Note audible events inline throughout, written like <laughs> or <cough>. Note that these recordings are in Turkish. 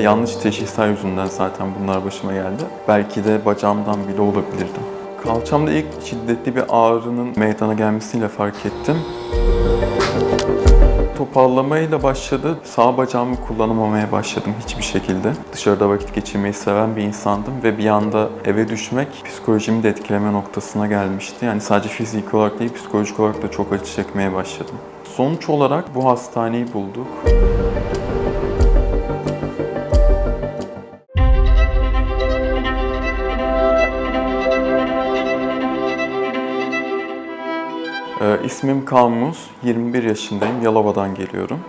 İşte yanlış teşhisler yüzünden zaten bunlar başıma geldi. Belki de bacağımdan bile olabilirdi. Kalçamda ilk şiddetli bir ağrının meydana gelmesiyle fark ettim. Toparlamayla başladı. Sağ bacağımı kullanamamaya başladım hiçbir şekilde. Dışarıda vakit geçirmeyi seven bir insandım ve bir anda eve düşmek psikolojimi de etkileme noktasına gelmişti. Yani sadece fiziki olarak değil psikolojik olarak da çok acı çekmeye başladım. Sonuç olarak bu hastaneyi bulduk. İsmim Kalmuz, 21 yaşındayım, Yalova'dan geliyorum.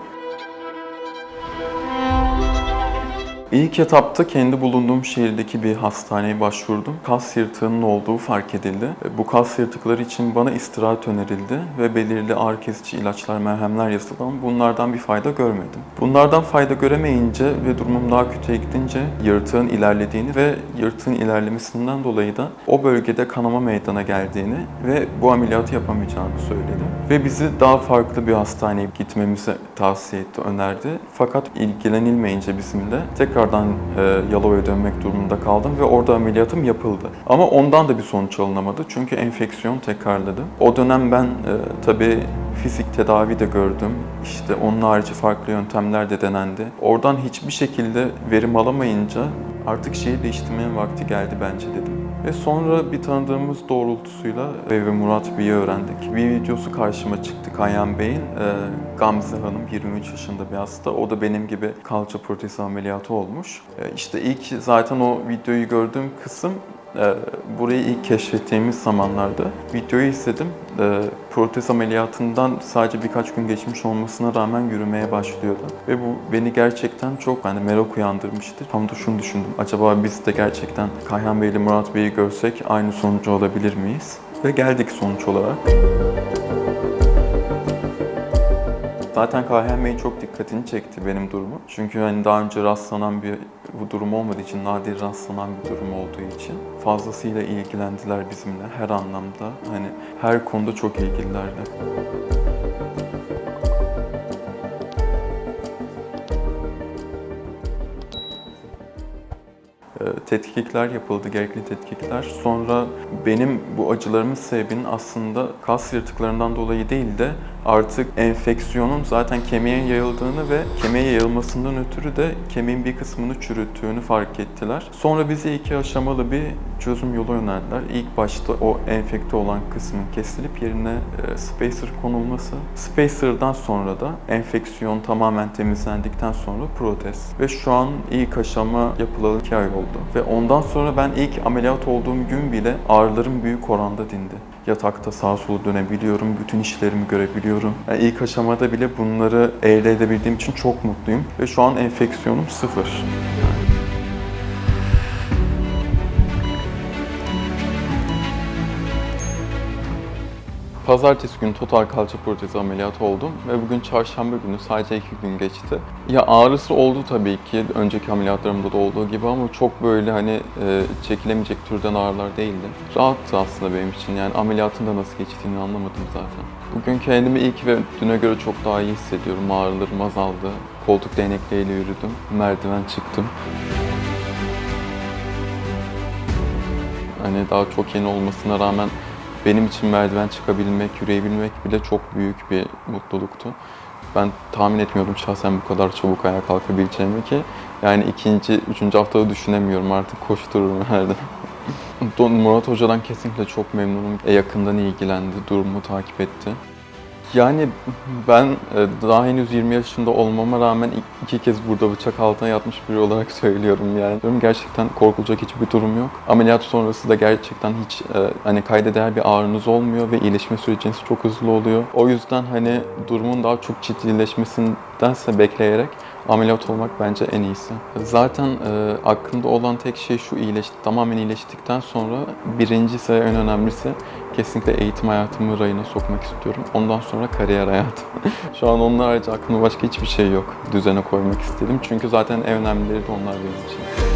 İlk etapta kendi bulunduğum şehirdeki bir hastaneye başvurdum. Kas yırtığının olduğu fark edildi. Bu kas yırtıkları için bana istirahat önerildi ve belirli ağrı kesici ilaçlar, merhemler yazıldı ama bunlardan bir fayda görmedim. Bunlardan fayda göremeyince ve durumum daha kötüye gidince yırtığın ilerlediğini ve yırtığın ilerlemesinden dolayı da o bölgede kanama meydana geldiğini ve bu ameliyatı yapamayacağını söyledi. Ve bizi daha farklı bir hastaneye gitmemizi tavsiye etti, önerdi. Fakat ilgilenilmeyince bizimle tekrardan e, Yalova'ya dönmek durumunda kaldım ve orada ameliyatım yapıldı. Ama ondan da bir sonuç alınamadı çünkü enfeksiyon tekrarladı. O dönem ben e, tabii fizik tedavi de gördüm. İşte onun harici farklı yöntemler de denendi. Oradan hiçbir şekilde verim alamayınca artık şehir değiştirmenin vakti geldi bence dedim. Ve sonra bir tanıdığımız doğrultusuyla ve ve Murat Bey'i öğrendik. Bir videosu karşıma çıktı Kayhan Bey'in. Ee, Gamze Hanım 23 yaşında bir hasta. O da benim gibi kalça protezi ameliyatı olmuş. Ee, işte ilk zaten o videoyu gördüğüm kısım burayı ilk keşfettiğimiz zamanlarda videoyu izledim. E, protez ameliyatından sadece birkaç gün geçmiş olmasına rağmen yürümeye başlıyordu. Ve bu beni gerçekten çok yani merak uyandırmıştı. Tam da şunu düşündüm. Acaba biz de gerçekten Kayhan Bey ile Murat Bey'i görsek aynı sonucu alabilir miyiz? Ve geldik sonuç olarak. Zaten Kayhan çok dikkatini çekti benim durumu. Çünkü hani daha önce rastlanan bir bu durum olmadığı için, nadir rastlanan bir durum olduğu için fazlasıyla ilgilendiler bizimle her anlamda. Hani her konuda çok ilgililerdi. Tetkikler yapıldı, gerekli tetkikler. Sonra benim bu acılarımın sebebinin aslında kas yırtıklarından dolayı değil de artık enfeksiyonun zaten kemiğe yayıldığını ve kemiğe yayılmasından ötürü de kemiğin bir kısmını çürüttüğünü fark ettiler. Sonra bize iki aşamalı bir çözüm yolu önerdiler. İlk başta o enfekte olan kısmın kesilip yerine e, spacer konulması. Spacer'dan sonra da enfeksiyon tamamen temizlendikten sonra protez. Ve şu an ilk aşama yapılalı iki ay oldu. Ve ondan sonra ben ilk ameliyat olduğum gün bile ağrılarım büyük oranda dindi. Yatakta sağa sola dönebiliyorum, bütün işlerimi görebiliyorum. Yani ilk aşamada bile bunları elde edebildiğim için çok mutluyum. Ve şu an enfeksiyonum sıfır. Pazartesi günü total kalça protezi ameliyatı oldum ve bugün çarşamba günü sadece iki gün geçti. Ya ağrısı oldu tabii ki önceki ameliyatlarımda da olduğu gibi ama çok böyle hani e, çekilemeyecek türden ağrılar değildi. Rahattı aslında benim için yani ameliyatın da nasıl geçtiğini anlamadım zaten. Bugün kendimi ilk ve düne göre çok daha iyi hissediyorum. Ağrılarım azaldı. Koltuk değnekleriyle yürüdüm. Merdiven çıktım. Hani daha çok yeni olmasına rağmen benim için merdiven çıkabilmek, yürüyebilmek bile çok büyük bir mutluluktu. Ben tahmin etmiyordum şahsen bu kadar çabuk ayağa kalkabileceğimi ki. Yani ikinci, üçüncü haftada düşünemiyorum artık koştururum <laughs> herhalde. Murat Hoca'dan kesinlikle çok memnunum. E, yakından ilgilendi, durumu takip etti. Yani ben e, daha henüz 20 yaşında olmama rağmen iki kez burada bıçak altına yatmış biri olarak <laughs> söylüyorum yani. Gerçekten korkulacak hiçbir durum yok. Ameliyat sonrası da gerçekten hiç e, hani kayda değer bir ağrınız olmuyor ve iyileşme süreciniz çok hızlı oluyor. O yüzden hani durumun daha çok ciddileşmesindense bekleyerek ameliyat olmak bence en iyisi. Zaten e, aklımda olan tek şey şu iyileşti, tamamen iyileştikten sonra birincisi en önemlisi kesinlikle eğitim hayatımı rayına sokmak istiyorum. Ondan sonra kariyer hayatı. <laughs> Şu an onun harici aklımda başka hiçbir şey yok. Düzene koymak istedim. Çünkü zaten en önemlileri de onlar benim için.